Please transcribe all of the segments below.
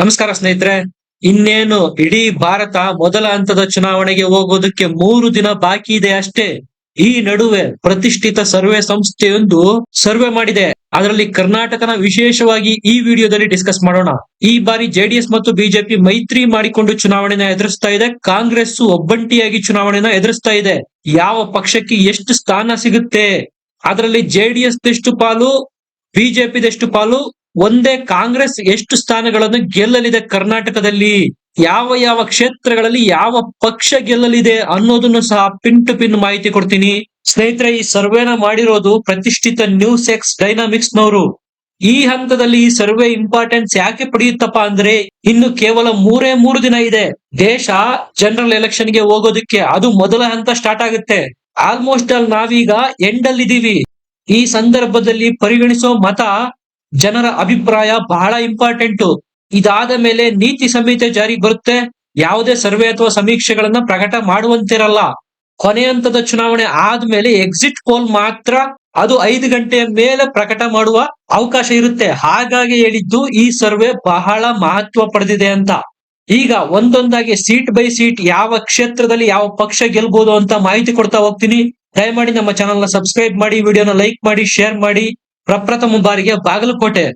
ನಮಸ್ಕಾರ ಸ್ನೇಹಿತರೆ, ಇನ್ನೇನು ಇಡೀ ಭಾರತ ಮೊದಲ ಹಂತದ ಚುನಾವಣೆಗೆ ಹೋಗೋದಕ್ಕೆ ಮೂರು ದಿನ ಬಾಕಿ ಇದೆ ಅಷ್ಟೇ. ಈ ನಡುವೆ ಪ್ರತಿಷ್ಠಿತ ಸರ್ವೆ ಸಂಸ್ಥೆಯೊಂದು ಸರ್ವೆ ಮಾಡಿದೆ. ಅದರಲ್ಲಿ ಕರ್ನಾಟಕನ ವಿಶೇಷವಾಗಿ ಈ ವಿಡಿಯೋದಲ್ಲಿ ಡಿಸ್ಕಸ್ ಮಾಡೋಣ. ಈ ಬಾರಿ ಜೆಡಿಎಸ್ ಮತ್ತು ಬಿಜೆಪಿ ಮೈತ್ರಿ ಮಾಡಿಕೊಂಡು ಚುನಾವಣೆನ ಎದುರಿಸ್ತಾ ಇದೆ. ಕಾಂಗ್ರೆಸ್ ಒಬ್ಬಂಟಿಯಾಗಿ ಚುನಾವಣೆನ ಎದುರಿಸ್ತಾ ಇದೆ. ಯಾವ ಪಕ್ಷಕ್ಕೆ ಎಷ್ಟು ಸ್ಥಾನ ಸಿಗುತ್ತೆ? ಅದರಲ್ಲಿ ಜೆಡಿಎಸ್ ದೆಷ್ಟು ಪಾಲು? ಬಿಜೆಪಿದೆಷ್ಟು ಪಾಲು? ಒಂದೇ ಕಾಂಗ್ರೆಸ್ ಎಷ್ಟು ಸ್ಥಾನಗಳನ್ನು ಗೆಲ್ಲಲಿದೆ ಕರ್ನಾಟಕದಲ್ಲಿ, ಯಾವ ಯಾವ ಕ್ಷೇತ್ರಗಳಲ್ಲಿ ಯಾವ ಪಕ್ಷ ಗೆಲ್ಲಲಿದೆ ಅನ್ನೋದನ್ನು ಸಹ ಪಿನ್ ಟು ಪಿನ್ ಮಾಹಿತಿ ಕೊಡ್ತೀನಿ. ಸ್ನೇಹಿತರೆ, ಈ ಸರ್ವೆನ ಮಾಡಿರೋದು ಪ್ರತಿಷ್ಠಿತ ನ್ಯೂಸ್ ಎಕ್ಸ್ ಡೈನಾಮಿಕ್ಸ್ ನವರು ಈ ಹಂತದಲ್ಲಿ ಈ ಸರ್ವೆ ಇಂಪಾರ್ಟೆನ್ಸ್ ಯಾಕೆ ಪಡೆಯುತ್ತಪ್ಪ ಅಂದ್ರೆ, ಇನ್ನು ಕೇವಲ ಮೂರೇ ಮೂರು ದಿನ ಇದೆ. ದೇಶ ಜನರಲ್ ಎಲೆಕ್ಷನ್ಗೆ ಹೋಗೋದಕ್ಕೆ ಅದು ಮೊದಲ ಹಂತ ಸ್ಟಾರ್ಟ್ ಆಗುತ್ತೆ. ಆಲ್ಮೋಸ್ಟ್ ಅಲ್ಲಿ ನಾವೀಗ ಎಂಡ್ ಅಲ್ಲಿ ಇದೀವಿ ಈ ಸಂದರ್ಭದಲ್ಲಿ ಪರಿಗಣಿಸೋ ಮತ ಜನರ ಅಭಿಪ್ರಾಯ ಬಹಳ ಇಂಪಾರ್ಟೆಂಟ್. ಇದಾದ ಮೇಲೆ ನೀತಿ ಸಂಹಿತೆ ಜಾರಿಗೆ ಬರುತ್ತೆ. ಯಾವುದೇ ಸರ್ವೆ ಅಥವಾ ಸಮೀಕ್ಷೆಗಳನ್ನ ಪ್ರಕಟ ಮಾಡುವಂತಿರಲ್ಲ. ಕೊನೆ ಹಂತದ ಚುನಾವಣೆ ಆದ್ಮೇಲೆ ಎಕ್ಸಿಟ್ ಪೋಲ್ ಮಾತ್ರ ಅದು ಐದು ಗಂಟೆಯ ಮೇಲೆ ಪ್ರಕಟ ಮಾಡುವ ಅವಕಾಶ ಇರುತ್ತೆ. ಹಾಗಾಗಿ ಹೇಳಿದ್ದು ಈ ಸರ್ವೆ ಬಹಳ ಮಹತ್ವ ಪಡೆದಿದೆ ಅಂತ. ಈಗ ಒಂದೊಂದಾಗಿ ಸೀಟ್ ಬೈ ಸೀಟ್ ಯಾವ ಕ್ಷೇತ್ರದಲ್ಲಿ ಯಾವ ಪಕ್ಷ ಗೆಲ್ಬಹುದು ಅಂತ ಮಾಹಿತಿ ಕೊಡ್ತಾ ಹೋಗ್ತೀನಿ. ದಯಮಾಡಿ ನಮ್ಮ ಚಾನಲ್ನ ಸಬ್ಸ್ಕ್ರೈಬ್ ಮಾಡಿ ವಿಡಿಯೋನ ಲೈಕ್ ಮಾಡಿ ಶೇರ್ ಮಾಡಿ. ಪ್ರಪ್ರಥಮ ಬಾರಿಗೆ ಬಾಗಲಕೋಟೆ.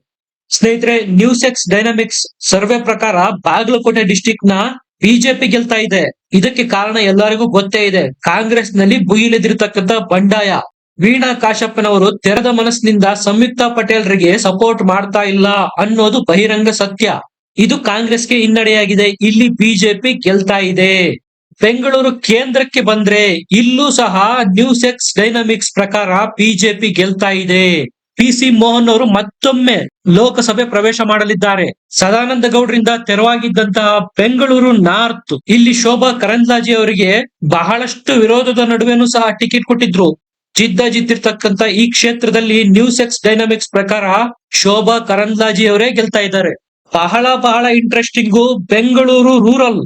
ಸ್ನೇಹಿತರೆ ನ್ಯೂ ಸೆಕ್ಸ್ ಡೈನಾಮಿಕ್ಸ್ ಸರ್ವೆ ಪ್ರಕಾರ ಬಾಗಲಕೋಟೆ ಡಿಸ್ಟಿಕ್ನ ಬಿಜೆಪಿ ಗೆಲ್ತಾ ಇದೆ. ಇದಕ್ಕೆ ಕಾರಣ ಎಲ್ಲರಿಗೂ ಗೊತ್ತೇ ಇದೆ. ಕಾಂಗ್ರೆಸ್ನಲ್ಲಿ ಬುಯಿಲೆದಿರತಕ್ಕಂತ ಬಂಡಾಯ. ವೀಣಾ ಕಾಶಪ್ಪನವರು ತೆರೆದ ಮನಸ್ಸಿನಿಂದ ಸಂಯುಕ್ತ ಪಟೇಲ್ರಿಗೆ ಸಪೋರ್ಟ್ ಮಾಡ್ತಾ ಇಲ್ಲ ಅನ್ನೋದು ಬಹಿರಂಗ ಸತ್ಯ. ಇದು ಕಾಂಗ್ರೆಸ್ಗೆ ಹಿನ್ನಡೆಯಾಗಿದೆ. ಇಲ್ಲಿ ಬಿಜೆಪಿ ಗೆಲ್ತಾ ಇದೆ. ಬೆಂಗಳೂರು ಕೇಂದ್ರಕ್ಕೆ ಬಂದ್ರೆ ಇಲ್ಲೂ ಸಹ ನ್ಯೂ ಸೆಕ್ಸ್ ಡೈನಾಮಿಕ್ಸ್ ಪ್ರಕಾರ ಬಿಜೆಪಿ ಗೆಲ್ತಾ ಇದೆ. ಪಿ ಸಿ ಮೋಹನ್ ಅವರು ಮತ್ತೊಮ್ಮೆ ಲೋಕಸಭೆ ಪ್ರವೇಶ ಮಾಡಲಿದ್ದಾರೆ. ಸದಾನಂದ ಗೌಡರಿಂದ ತೆರವಾಗಿದ್ದಂತಹ ಬೆಂಗಳೂರು ನಾರ್ತ್ ಇಲ್ಲಿ ಶೋಭಾ ಕರಂದ್ಲಾಜೆ ಅವರಿಗೆ ಬಹಳಷ್ಟು ವಿರೋಧದ ನಡುವೆನೂ ಸಹ ಟಿಕೆಟ್ ಕೊಟ್ಟಿದ್ರು. ಜಿದ್ದ ಜಿದ್ದಿರ್ತಕ್ಕಂತ ಈ ಕ್ಷೇತ್ರದಲ್ಲಿ ನ್ಯೂಸ್ ಎಕ್ಸ್ ಡೈನಾಮಿಕ್ಸ್ ಪ್ರಕಾರ ಶೋಭಾ ಕರಂದ್ಲಾಜಿ ಅವರೇ ಗೆಲ್ತಾ ಇದ್ದಾರೆ. ಬಹಳ ಬಹಳ ಇಂಟ್ರೆಸ್ಟಿಂಗು ಬೆಂಗಳೂರು ರೂರಲ್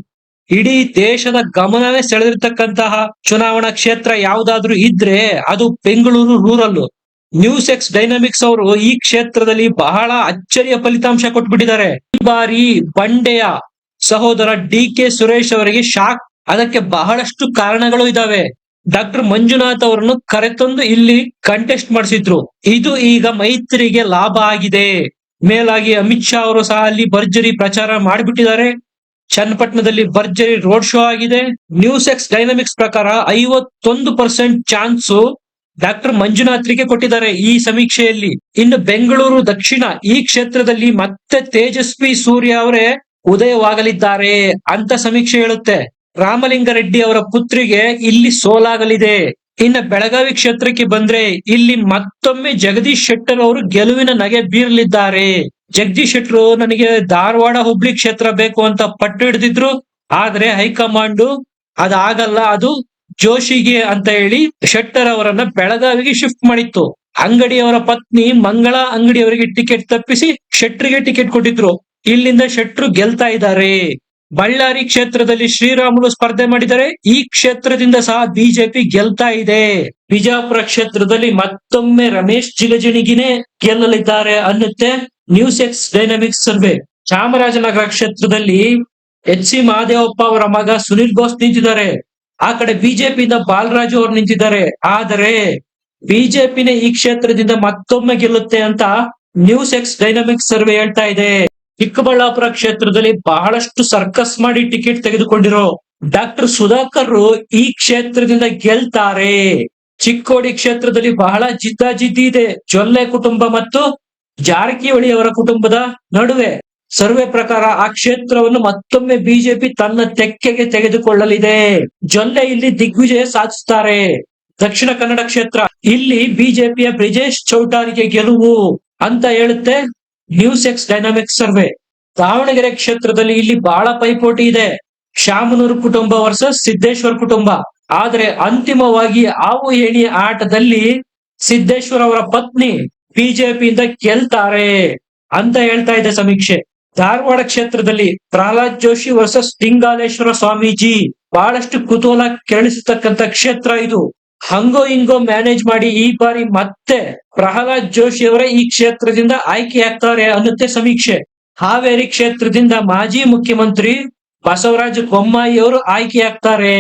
ಇಡೀ ದೇಶದ ಗಮನವೇ ಸೆಳೆದಿರ್ತಕ್ಕಂತಹ ಚುನಾವಣಾ ಕ್ಷೇತ್ರ ಯಾವ್ದಾದ್ರು ಇದ್ರೆ ಅದು Bengaluru rural News X Dynamics ಅವರು ಈ ಕ್ಷೇತ್ರದಲ್ಲಿ ಬಹಳ ಅಚ್ಚರಿಯ ಫಲಿತಾಂಶ ಕೊಟ್ಬಿಟ್ಟಿದ್ದಾರೆ. ಈ ಬಾರಿ ಬಂಡೆಯ ಸಹೋದರ ಡಿ ಕೆ ಸುರೇಶ್ ಅವರಿಗೆ ಶಾಕ್. ಅದಕ್ಕೆ ಬಹಳಷ್ಟು ಕಾರಣಗಳು ಇದಾವೆ ಡಾಕ್ಟರ್ ಮಂಜುನಾಥ್ ಅವರನ್ನು ಕರೆತಂದು ಇಲ್ಲಿ ಕಂಟೆಸ್ಟ್ ಮಾಡಿಸಿದ್ರು. ಇದು ಈಗ ಮೈತ್ರಿಗೆ ಲಾಭ ಆಗಿದೆ. ಮೇಲಾಗಿ ಅಮಿತ್ ಶಾ ಅವರು ಸಹ ಅಲ್ಲಿ ಭರ್ಜರಿ ಪ್ರಚಾರ ಮಾಡಿಬಿಟ್ಟಿದ್ದಾರೆ. ಚನ್ನಪಟ್ಟಣದಲ್ಲಿ ಭರ್ಜರಿ ರೋಡ್ ಶೋ ಆಗಿದೆ. ನ್ಯೂಸ್ ಎಕ್ಸ್ ಡೈನಾಮಿಕ್ಸ್ ಪ್ರಕಾರ ಐವತ್ತೊಂದು ಪರ್ಸೆಂಟ್ ಚಾನ್ಸು ಡಾಕ್ಟರ್ ಮಂಜುನಾಥ್ರಿಗೆ ಕೊಟ್ಟಿದ್ದಾರೆ ಈ ಸಮೀಕ್ಷೆಯಲ್ಲಿ. ಇನ್ನು ಬೆಂಗಳೂರು ದಕ್ಷಿಣ ಈ ಕ್ಷೇತ್ರದಲ್ಲಿ ಮತ್ತೆ ತೇಜಸ್ವಿ ಸೂರ್ಯ ಅವರೇ ಉದಯವಾಗಲಿದ್ದಾರೆ ಅಂತ ಸಮೀಕ್ಷೆ ಹೇಳುತ್ತೆ. ರಾಮಲಿಂಗಾರೆಡ್ಡಿ ಅವರ ಪುತ್ರಿಗೆ ಇಲ್ಲಿ ಸೋಲಾಗಲಿದೆ. ಇನ್ನು ಬೆಳಗಾವಿ ಕ್ಷೇತ್ರಕ್ಕೆ ಬಂದ್ರೆ ಇಲ್ಲಿ ಮತ್ತೊಮ್ಮೆ ಜಗದೀಶ್ ಶೆಟ್ಟರ್ ಅವರು ಗೆಲುವಿನ ನಗೆ ಬೀರಲಿದ್ದಾರೆ. ಜಗದೀಶ್ ಶೆಟ್ಟರು ನನಗೆ ಧಾರವಾಡ ಹುಬ್ಳಿ ಕ್ಷೇತ್ರ ಬೇಕು ಅಂತ ಪಟ್ಟು ಹಿಡಿದಿದ್ರು. ಆದ್ರೆ ಹೈಕಮಾಂಡು ಅದಾಗಲ್ಲ ಅದು. ಜೋಶಿಗೆ ಅಂತ ಹೇಳಿ ಶೆಟ್ಟರ್ ಅವರನ್ನ ಬೆಳಗಾವಿಗೆ ಶಿಫ್ಟ್ ಮಾಡಿತ್ತು. ಅಂಗಡಿಯವರ ಪತ್ನಿ ಮಂಗಳ ಅಂಗಡಿಯವರಿಗೆ ಟಿಕೆಟ್ ತಪ್ಪಿಸಿ ಶೆಟ್ರಿಗೆ ಟಿಕೆಟ್ ಕೊಟ್ಟಿದ್ರು. ಇಲ್ಲಿಂದ ಶೆಟ್ರು ಗೆಲ್ತಾ ಇದ್ದಾರೆ. ಬಳ್ಳಾರಿ ಕ್ಷೇತ್ರದಲ್ಲಿ ಶ್ರೀರಾಮುಲು ಸ್ಪರ್ಧೆ ಮಾಡಿದರೆ ಈ ಕ್ಷೇತ್ರದಿಂದ ಸಹ ಬಿಜೆಪಿ ಗೆಲ್ತಾ ಇದೆ. ಬಿಜಾಪುರ ಕ್ಷೇತ್ರದಲ್ಲಿ ಮತ್ತೊಮ್ಮೆ ರಮೇಶ್ ಜಿಗಜಿಣಿಗಿನೇ ಗೆಲ್ಲಲಿದ್ದಾರೆ ಅನ್ನುತ್ತೆ News X Dynamics survey. Chamarajanagar ಕ್ಷೇತ್ರದಲ್ಲಿ ಎಚ್ ಸಿ ಮಹಾದೇವಪ್ಪ ಅವರ ಮಗ ಸುನಿಲ್ ಘೋಷ್ ನಿಂತಿದ್ದಾರೆ. ಆ ಕಡೆ ಬಿಜೆಪಿಯಿಂದ ಬಾಲರಾಜು ಅವರು ನಿಂತಿದ್ದಾರೆ. ಆದರೆ ಬಿಜೆಪಿನೇ ಈ ಕ್ಷೇತ್ರದಿಂದ ಮತ್ತೊಮ್ಮೆ ಗೆಲ್ಲುತ್ತೆ ಅಂತ ನ್ಯೂಸ್ ಎಕ್ಸ್ ಡೈನಾಮಿಕ್ಸ್ ಸರ್ವೆ ಹೇಳ್ತಾ ಇದೆ. ಚಿಕ್ಕಬಳ್ಳಾಪುರ ಕ್ಷೇತ್ರದಲ್ಲಿ ಬಹಳಷ್ಟು ಸರ್ಕಸ್ ಮಾಡಿ ಟಿಕೆಟ್ ತೆಗೆದುಕೊಂಡಿರೋ ಡಾಕ್ಟರ್ ಸುಧಾಕರ್ ಈ ಕ್ಷೇತ್ರದಿಂದ ಗೆಲ್ತಾರೆ. ಚಿಕ್ಕೋಡಿ ಕ್ಷೇತ್ರದಲ್ಲಿ ಬಹಳ ಜಿದ್ದಾಜಿದ್ದಿ ಇದೆ. ಜೊಲ್ಲೆ ಕುಟುಂಬ ಮತ್ತು ಜಾರಕಿಹೊಳಿ ಅವರ ಕುಟುಂಬದ ನಡುವೆ. ಸರ್ವೆ ಪ್ರಕಾರ ಆ ಕ್ಷೇತ್ರವನ್ನು ಮತ್ತೊಮ್ಮೆ ಬಿಜೆಪಿ ತನ್ನ ತೆಕ್ಕೆಗೆ ತೆಗೆದುಕೊಳ್ಳಲಿದೆ. ಜೊಲ್ಲೆ ಇಲ್ಲಿ ದಿಗ್ವಿಜಯ ಸಾಧಿಸುತ್ತಾರೆ ದಕ್ಷಿಣ ಕನ್ನಡ ಕ್ಷೇತ್ರ, ಇಲ್ಲಿ ಬಿಜೆಪಿಯ ಬ್ರಿಜೇಶ್ ಚೌಟಾರಿಗೆ ಗೆಲುವು ಅಂತ ಹೇಳುತ್ತೆ News X Dynamics survey. Davanagere ಕ್ಷೇತ್ರದಲ್ಲಿ ಇಲ್ಲಿ ಬಹಳ ಪೈಪೋಟಿ ಇದೆ. ಶಾಮನೂರು ಕುಟುಂಬ ವರ್ಸಸ್ ಸಿದ್ದೇಶ್ವರ್ ಕುಟುಂಬ. ಆದ್ರೆ ಅಂತಿಮವಾಗಿ ಆವು ಏಣಿ ಆಟದಲ್ಲಿ ಸಿದ್ದೇಶ್ವರ್ ಅವರ ಪತ್ನಿ ಬಿಜೆಪಿಯಿಂದ ಗೆಲ್ತಾರೆ ಅಂತ ಹೇಳ್ತಾ ಇದೆ ಸಮೀಕ್ಷೆ. ಧಾರವಾಡ ಕ್ಷೇತ್ರದಲ್ಲಿ ಪ್ರಹ್ಲಾದ್ ಜೋಶಿ ವರ್ಸಸ್ ಲಿಂಗಾಲೇಶ್ವರ ಸ್ವಾಮೀಜಿ ಬಹಳಷ್ಟು ಕುತೂಹಲ ಕೆರಳಿಸತಕ್ಕಂತ ಕ್ಷೇತ್ರ ಇದು. ಹಂಗೋ ಹಿಂಗೋ ಮ್ಯಾನೇಜ್ ಮಾಡಿ ಈ ಬಾರಿ ಮತ್ತೆ ಪ್ರಹ್ಲಾದ್ ಜೋಶಿ ಅವರೇ ಈ ಕ್ಷೇತ್ರದಿಂದ ಆಯ್ಕೆ ಆಗ್ತಾರೆ ಅನ್ನುತ್ತೆ ಸಮೀಕ್ಷೆ. ಹಾವೇರಿ ಕ್ಷೇತ್ರದಿಂದ ಮಾಜಿ ಮುಖ್ಯಮಂತ್ರಿ ಬಸವರಾಜ ಬೊಮ್ಮಾಯಿ ಅವರು ಆಯ್ಕೆಯಾಗ್ತಾರೆ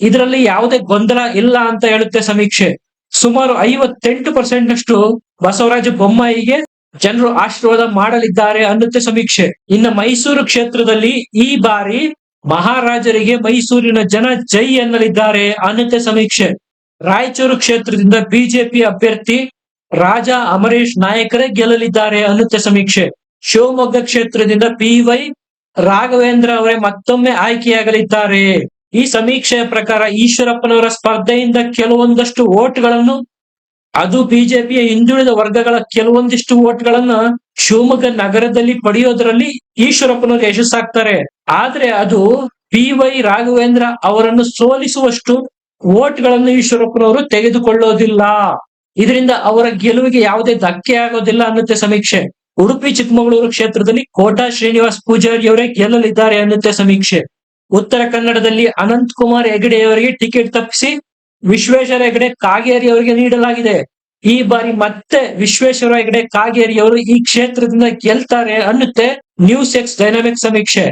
ಇದರಲ್ಲಿ ಯಾವುದೇ ಗೊಂದಲ ಇಲ್ಲ ಅಂತ ಹೇಳುತ್ತೆ ಸಮೀಕ್ಷೆ. ಸುಮಾರು ಐವತ್ತೆಂಟು ಪರ್ಸೆಂಟ್ ನಷ್ಟು ಬಸವರಾಜ ಬೊಮ್ಮಾಯಿಗೆ ಜನರು ಆಶೀರ್ವಾದ ಮಾಡಲಿದ್ದಾರೆ ಅನ್ನುತ್ತೆ ಸಮೀಕ್ಷೆ. ಇನ್ನು ಮೈಸೂರು ಕ್ಷೇತ್ರದಲ್ಲಿ ಈ ಬಾರಿ ಮಹಾರಾಜರಿಗೆ ಮೈಸೂರಿನ ಜನ ಜೈ ಎನ್ನಲಿದ್ದಾರೆ ಅನ್ನುತ್ತೆ ಸಮೀಕ್ಷೆ. ರಾಯಚೂರು ಕ್ಷೇತ್ರದಿಂದ ಬಿಜೆಪಿ ಅಭ್ಯರ್ಥಿ ರಾಜ ಅಮರೇಶ್ ನಾಯಕರೇ ಗೆಲ್ಲಲಿದ್ದಾರೆ ಅನ್ನುತ್ತೆ ಸಮೀಕ್ಷೆ. ಶಿವಮೊಗ್ಗ ಕ್ಷೇತ್ರದಿಂದ ಪಿ ವೈ ರಾಘವೇಂದ್ರ ಅವರೇ ಮತ್ತೊಮ್ಮೆ ಆಯ್ಕೆಯಾಗಲಿದ್ದಾರೆ. ಈ ಸಮೀಕ್ಷೆಯ ಪ್ರಕಾರ ಈಶ್ವರಪ್ಪನವರ ಸ್ಪರ್ಧೆಯಿಂದ ಕೆಲವೊಂದಷ್ಟು ಓಟ್ಗಳನ್ನು ಅದು ಬಿಜೆಪಿಯ ಹಿಂದುಳಿದ ವರ್ಗಗಳ ಕೆಲವೊಂದಿಷ್ಟು ಓಟ್ಗಳನ್ನ ಶಿವಮೊಗ್ಗ ನಗರದಲ್ಲಿ ಪಡೆಯೋದ್ರಲ್ಲಿ ಈಶ್ವರಪ್ಪನವರು ಯಶಸ್ಸಾಗ್ತಾರೆ. ಆದ್ರೆ ಅದು ಪಿ ವೈ ರಾಘವೇಂದ್ರ ಅವರನ್ನು ಸೋಲಿಸುವಷ್ಟು ಓಟ್ಗಳನ್ನು ಈಶ್ವರಪ್ಪನವರು ತೆಗೆದುಕೊಳ್ಳೋದಿಲ್ಲ. ಇದರಿಂದ ಅವರ ಗೆಲುವಿಗೆ ಯಾವುದೇ ಧಕ್ಕೆ ಆಗೋದಿಲ್ಲ ಅನ್ನುತ್ತೆ ಸಮೀಕ್ಷೆ. ಉಡುಪಿ, ಚಿಕ್ಕಮಗಳೂರು ಕ್ಷೇತ್ರದಲ್ಲಿ ಕೋಟಾ ಶ್ರೀನಿವಾಸ್ ಪೂಜಾರಿ ಅವರೇ ಗೆಲ್ಲಲಿದ್ದಾರೆ ಅನ್ನುತ್ತೆ ಸಮೀಕ್ಷೆ. ಉತ್ತರ ಕನ್ನಡದಲ್ಲಿ ಅನಂತ್ ಕುಮಾರ್ ಹೆಗಡೆಯವರಿಗೆ ಟಿಕೆಟ್ ತಪ್ಪಿಸಿ ವಿಶ್ವೇಶ್ವರ ಹೆಗಡೆ ಕಾಗೇರಿ ಅವರಿಗೆ ನೀಡಲಾಗಿದೆ. ಈ ಬಾರಿ ಮತ್ತೆ ವಿಶ್ವೇಶ್ವರ ಹೆಗಡೆ ಕಾಗೇರಿ ಅವರು ಈ ಕ್ಷೇತ್ರದಿಂದ ಗೆಲ್ತಾರೆ ಅನ್ನುತ್ತೆ ನ್ಯೂಸ್ ಎಕ್ಸ್ ಡೈನಾಮಿಕ್ ಸಮೀಕ್ಷೆ.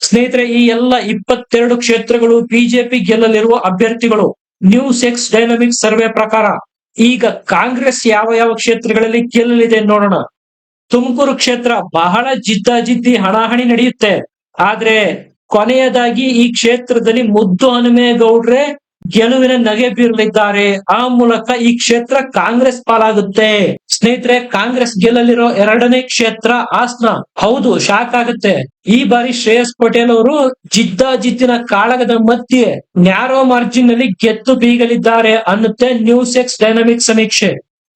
ಸ್ನೇಹಿತರೆ, ಈ ಎಲ್ಲ ಇಪ್ಪತ್ತೆರಡು ಕ್ಷೇತ್ರಗಳು ಬಿಜೆಪಿ ಗೆಲ್ಲಲಿರುವ ಅಭ್ಯರ್ಥಿಗಳು ನ್ಯೂ ಸೆಕ್ಸ್ ಡೈನಾಮಿಕ್ ಸರ್ವೆ ಪ್ರಕಾರ. ಈಗ ಕಾಂಗ್ರೆಸ್ ಯಾವ ಯಾವ ಕ್ಷೇತ್ರಗಳಲ್ಲಿ ಗೆಲ್ಲಲಿದೆ ನೋಡೋಣ. ತುಮಕೂರು ಕ್ಷೇತ್ರ ಬಹಳ ಜಿದ್ದಾಜಿದ್ದಿ ಹಣಾಹಣಿ ನಡೆಯುತ್ತೆ. ಆದ್ರೆ ಕೊನೆಯದಾಗಿ ಈ ಕ್ಷೇತ್ರದಲ್ಲಿ ಮುದ್ದು ಹನುಮೇಗೌಡ್ರೆ ಗೆಲುವಿನ ನಗೆ ಬೀರಲಿದ್ದಾರೆ. ಆ ಮೂಲಕ ಈ ಕ್ಷೇತ್ರ ಕಾಂಗ್ರೆಸ್ ಪಾಲಾಗುತ್ತೆ. ಸ್ನೇಹಿತರೆ, ಕಾಂಗ್ರೆಸ್ ಗೆಲ್ಲಲಿರೋ ಎರಡನೇ ಕ್ಷೇತ್ರ ಆಸ್ನ ಹೌದು, ಶಾಕ್ ಆಗುತ್ತೆ. ಈ ಬಾರಿ ಶ್ರೇಯಸ್ ಪಟೇಲ್ ಅವರು ಜಿದ್ದಾಜಿದ್ದಿನ ಕಾಳಗದ ಮಧ್ಯೆ ನ್ಯಾರೋ ಮಾರ್ಜಿನ್ನಲ್ಲಿ ಗೆದ್ದು ಬೀಗಲಿದ್ದಾರೆ ಅನ್ನುತ್ತೆ ನ್ಯೂಸ್ ಎಕ್ಸ್ ಡೈನಮಿಕ್ ಸಮೀಕ್ಷೆ.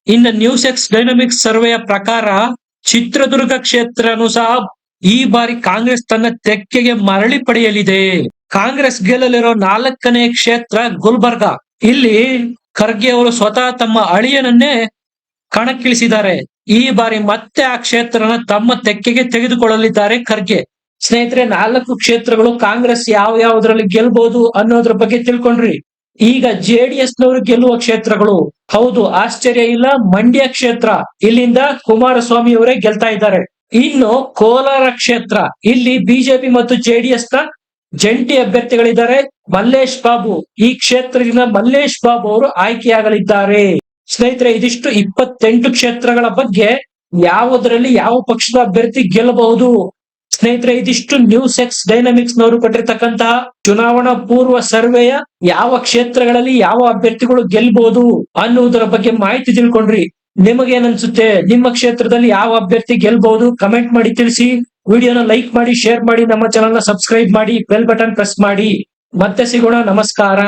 ಇನ್ನು ನ್ಯೂಸ್ ಎಕ್ಸ್ ಡೈನಾಮಿಕ್ಸ್ ಸರ್ವೆಯ ಪ್ರಕಾರ ಚಿತ್ರದುರ್ಗ ಕ್ಷೇತ್ರನೂ ಸಹ ಈ ಬಾರಿ ಕಾಂಗ್ರೆಸ್ ತನ್ನ ತೆಕ್ಕೆಗೆ ಮರಳಿ ಪಡೆಯಲಿದೆ. ಕಾಂಗ್ರೆಸ್ ಗೆಲ್ಲಲಿರೋ ನಾಲ್ಕನೇ ಕ್ಷೇತ್ರ ಗುಲ್ಬರ್ಗ. ಇಲ್ಲಿ ಖರ್ಗೆ ಅವರು ಸ್ವತಃ ತಮ್ಮ ಅಳಿಯನನ್ನೇ ಕಣಕ್ಕಿಳಿಸಿದ್ದಾರೆ. ಈ ಬಾರಿ ಮತ್ತೆ ಆ ಕ್ಷೇತ್ರನ ತಮ್ಮ ತೆಕ್ಕೆಗೆ ತೆಗೆದುಕೊಳ್ಳಲಿದ್ದಾರೆ ಖರ್ಗೆ. ಸ್ನೇಹಿತರೆ, ನಾಲ್ಕು ಕ್ಷೇತ್ರಗಳು ಕಾಂಗ್ರೆಸ್ ಯಾವ ಯಾವ್ದ್ರಲ್ಲಿ ಗೆಲ್ಬಹುದು ಅನ್ನೋದ್ರ ಬಗ್ಗೆ ತಿಳ್ಕೊಂಡ್ರಿ. ಈಗ ಜೆಡಿಎಸ್ ನವರು ಗೆಲ್ಲುವ ಕ್ಷೇತ್ರಗಳು. ಹೌದು, ಆಶ್ಚರ್ಯ ಇಲ್ಲ, ಮಂಡ್ಯ ಕ್ಷೇತ್ರ. ಇಲ್ಲಿಂದ ಕುಮಾರಸ್ವಾಮಿ ಅವರೇ ಗೆಲ್ತಾ ಇದ್ದಾರೆ. ಇನ್ನು ಕೋಲಾರ ಕ್ಷೇತ್ರ. ಇಲ್ಲಿ ಬಿಜೆಪಿ ಮತ್ತು ಜೆಡಿಎಸ್ನ ಜಂಟಿ ಅಭ್ಯರ್ಥಿಗಳಿದ್ದಾರೆ. ಮಲ್ಲೇಶ್ ಬಾಬು, ಈ ಕ್ಷೇತ್ರದಿಂದ ಮಲ್ಲೇಶ್ ಬಾಬು ಅವರು ಆಯ್ಕೆಯಾಗಲಿದ್ದಾರೆ. ಸ್ನೇಹಿತರೆ, ಇದಿಷ್ಟು ಇಪ್ಪತ್ತೆಂಟು ಕ್ಷೇತ್ರಗಳ ಬಗ್ಗೆ ಯಾವುದರಲ್ಲಿ ಯಾವ ಪಕ್ಷದ ಅಭ್ಯರ್ಥಿ ಗೆಲ್ಲಬಹುದು? ಸ್ನೇಹಿತರೆ, ಇದಿಷ್ಟು ನ್ಯೂ ಸೆಕ್ಸ್ ಡೈನಾಮಿಕ್ಸ್ ನವರು ಕೊಟ್ಟಿರ್ತಕ್ಕಂತಹ ಚುನಾವಣಾ ಪೂರ್ವ ಸರ್ವೆಯ ಯಾವ ಕ್ಷೇತ್ರಗಳಲ್ಲಿ ಯಾವ ಅಭ್ಯರ್ಥಿಗಳು ಗೆಲ್ಬಹುದು ಅನ್ನುವುದರ ಬಗ್ಗೆ ಮಾಹಿತಿ ತಿಳ್ಕೊಂಡ್ರಿ. ನಿಮಗೇನನ್ಸುತ್ತೆ? ನಿಮ್ಮ ಕ್ಷೇತ್ರದಲ್ಲಿ ಯಾವ ಅಭ್ಯರ್ಥಿ ಗೆಲ್ಬಹುದು? ಕಮೆಂಟ್ ಮಾಡಿ ತಿಳಿಸಿ. ವಿಡಿಯೋನ ಲೈಕ್ ಮಾಡಿ, ಶೇರ್ ಮಾಡಿ, ನಮ್ಮ ಚಾನಲ್ನ ಸಬ್ಸ್ಕ್ರೈಬ್ ಮಾಡಿ ಬೆಲ್ ಬಟನ್ ಪ್ರೆಸ್ ಮಾಡಿ. ಮತ್ತೆ ಸಿಗೋಣ, ನಮಸ್ಕಾರ.